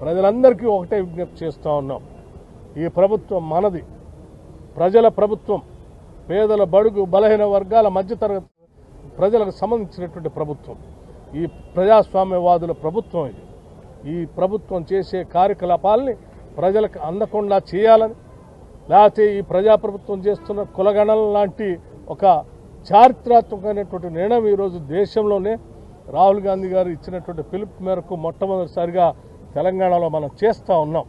ప్రజలందరికీ ఒకటే విజ్ఞప్తి చేస్తూ ఉన్నాం. ఈ ప్రభుత్వం మనది. ప్రజల ప్రభుత్వం పేదల బడుగు బలహీన వర్గాల మధ్యతరగతి ప్రజలకు సంబంధించినటువంటి ప్రభుత్వం. ఈ ప్రజాస్వామ్యవాదుల ప్రభుత్వం ఇది. ఈ ప్రభుత్వం చేసే కార్యకలాపాలని ప్రజలకు అందకుండా చేయాలని లేకపోతే ఈ ప్రజాప్రభుత్వం చేస్తున్న కులగణన లాంటి ఒక చారిత్రాత్మకమైనటువంటి నిర్ణయం ఈరోజు దేశంలోనే రాహుల్ గాంధీ గారు ఇచ్చినటువంటి పిలుపు మేరకు మొట్టమొదటిసారిగా తెలంగాణలో మనం చేస్తూ ఉన్నాం.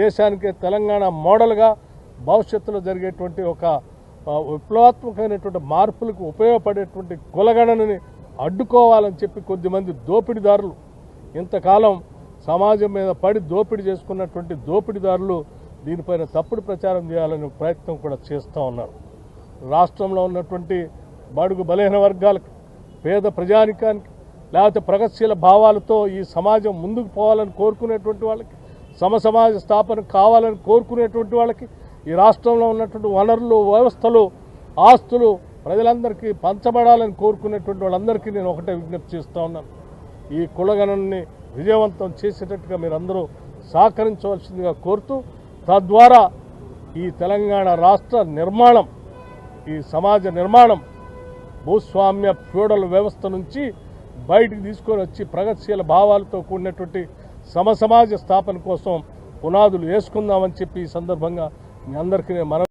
దేశానికి తెలంగాణ మోడల్గా భవిష్యత్తులో జరిగేటువంటి ఒక విప్లవాత్మకమైనటువంటి మార్పులకు ఉపయోగపడేటువంటి కులగణనని అడ్డుకోవాలని చెప్పి కొద్దిమంది దోపిడీదారులు ఇంతకాలం సమాజం మీద పడి దోపిడీ చేసుకున్నటువంటి దోపిడీదారులు దీనిపైన తప్పుడు ప్రచారం చేయాలనే ప్రయత్నం కూడా చేస్తూ ఉన్నారు. రాష్ట్రంలో ఉన్నటువంటి బడుగు బలహీన వర్గాలకు పేద ప్రజానికానికి లేకపోతే ప్రగతిశీల భావాలతో ఈ సమాజం ముందుకు పోవాలని కోరుకునేటువంటి వాళ్ళకి సమసమాజ స్థాపన కావాలని కోరుకునేటువంటి వాళ్ళకి ఈ రాష్ట్రంలో ఉన్నటువంటి వనరులు వ్యవస్థలు ఆస్తులు ప్రజలందరికీ పంచబడాలని కోరుకునేటువంటి వాళ్ళందరికీ నేను ఒకటే విజ్ఞప్తి చేస్తూ ఉన్నాను. ఈ కులగణనని విజయవంతం చేసేటట్టుగా మీరందరూ సహకరించవలసిందిగా కోరుతూ తద్వారా ఈ తెలంగాణ రాష్ట్ర నిర్మాణం ఈ సమాజ నిర్మాణం భూస్వామ్య ఫ్యూడల్ వ్యవస్థ నుంచి బయటికి తీసుకొని వచ్చి ప్రగతిశీల భావాలతో కూడినటువంటి సమసమాజ స్థాపన కోసం పునాదులు వేసుకుందామని చెప్పి ఈ సందర్భంగా మీ అందరికీ నేను